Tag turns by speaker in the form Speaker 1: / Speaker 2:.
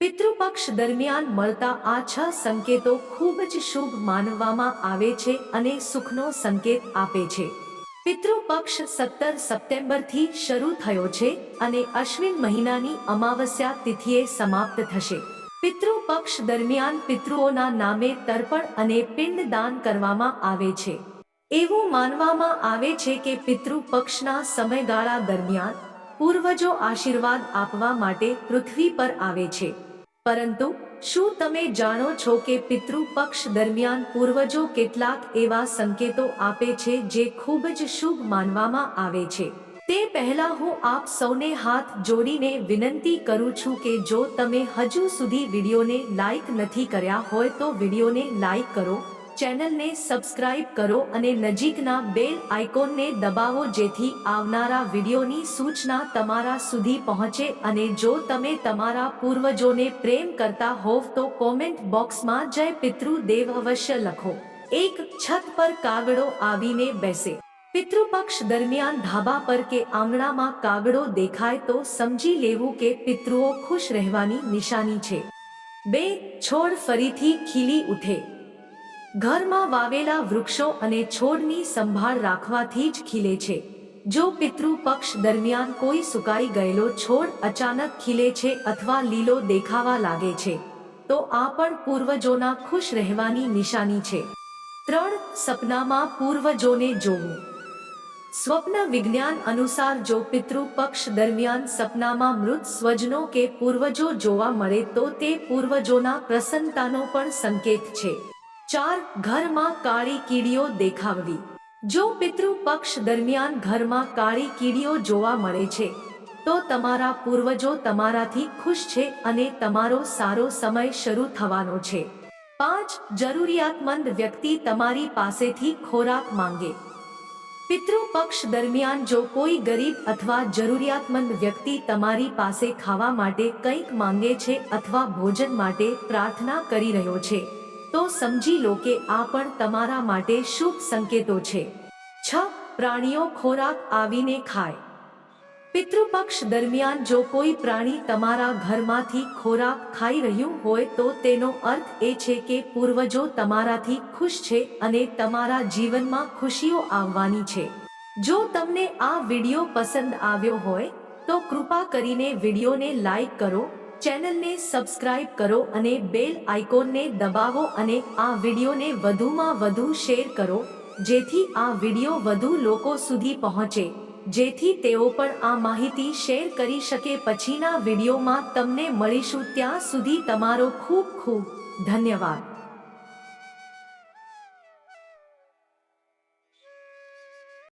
Speaker 1: પિતૃપક્ષ દરમિયાન મળતા આ છ સંકેતો ખૂબ જ શુભ માનવામાં આવે છે અને સુખનો સંકેત આપે છે. પિતૃપક્ષ સત્તર સપ્ટેમ્બરથી શરૂ થયો છે અને અશ્વિન મહિનાની અમાવસ્યા તિથિએ સમાપ્ત થશે. પિતૃપક્ષ દરમિયાન પિતૃઓના નામે તર્પણ અને પિંડદાન કરવામાં આવે છે. એવું માનવામાં આવે છે કે પિતૃપક્ષના સમયગાળા દરમિયાન પૂર્વજો આશીર્વાદ આપવા માટે પૃથ્વી પર આવે છે. પરંતુ શું તમે જાણો છો કે પિતૃપક્ષ દરમિયાન પૂર્વજો કેટલાક એવા સંકેતો આપે છે જે ખૂબ જ શુભ માનવામાં આવે છે? તે પહેલા હું આપ સૌને હાથ જોડીને વિનંતી કરું છું કે જો તમે હજુ સુધી વિડીયોને લાઈક નથી કર્યા હોય તો વિડીયોને લાઈક કરો ચેનલને સબસ્ક્રાઇબ કરો અને નજીકના બેલ આઇકોનને દબાવો જેથી આવનારા વિડીયોની સૂચના તમારા સુધી પહોંચે અને જો તમે તમારા પૂર્વજોને પ્રેમ કરતા હોવ તો કોમેન્ટ બોક્સમાં જય પિતૃદેવ અવશ્ય લખો. એક છત પર કાગડો આવીને બેસે. પિતૃપક્ષ દરમિયાન ધાબા પર કે આંગણામાં કાગડો દેખાય તો સમજી લેવું કે પિતૃઓ ખુશ રહેવાની નિશાની છે. બે, છોડ ફરીથી ખીલી ઉઠે. ઘરમાં વાવેલા વૃક્ષો અને છોડની સંભાળ રાખવાથી જ ખીલે છે. જો પિતૃ પક્ષ દરમિયાન કોઈ સુકાઈ ગયેલો છોડ અચાનક ખીલે છે અથવા લીલો દેખાવા લાગે છે, તો આ પણ પૂર્વજોના ખુશ રહેવાની નિશાની છે. ત્રણ સપનામાં પૂર્વજોને જોવું. સ્વપ્ન વિજ્ઞાન અનુસાર જો પિતૃ પક્ષ દરમિયાન સપનામાં મૃત સ્વજનો કે પૂર્વજો જોવા મળે તો તે પૂર્વજોના પ્રસન્નતાનો પણ સંકેત છે. ચાર ઘરમાં કાળી કીડીઓ દેખાવવી જો પિતૃ પક્ષ દરમિયાન ઘરમાં કાળી કીડીઓ જોવા મળે છે, તો તમારા પૂર્વજો તમારાથી ખુશ છે અને તમારો સારો સમય શરૂ થવાનો છે. પાંચ, જરૂરિયાતમંદ વ્યક્તિ તમારી પાસેથી ખોરાક માંગે. પિતૃ પક્ષ દરમિયાન જો કોઈ ગરીબ અથવા જરૂરિયાતમંદ વ્યક્તિ તમારી પાસે ખાવા માટે કંઈક માંગે છે અથવા ભોજન માટે પ્રાર્થના કરી રહ્યો છે તો સમજી લો કે આ પણ તમારા માટે શુભ સંકેતો છે. છ, પ્રાણીઓ ખોરાક આવીને ખાય. પિતૃપક્ષ દરમિયાન જો કોઈ પ્રાણી તમારા ઘરમાંથી ખોરાક ખાઈ રહ્યું હોય તો તેનો અર્થ એ છે કે પૂર્વજો તમારાથી ખુશ છે અને તમારા જીવનમાં ખુશીઓ આવવાની છે. જો તમને આ વીડિયો પસંદ આવ્યો હોય, તો કૃપા કરીને વિડીયોને લાઈક કરો ચેનલને સબસ્ક્રાઇબ કરો અને બેલ આઇકોનને દબાવો અને આ વિડીયોને વધુમાં વધુ શેર કરો, જેથી આ વીડિયો વધુ લોકો સુધી પહોંચે. જેથી તેઓ પણ આ માહિતી શેર કરી શકે. પછીના વિડીયોમાં તમને મળીશું. ત્યાં સુધી તમારો ખૂબ ખૂબ ધન્યવાદ.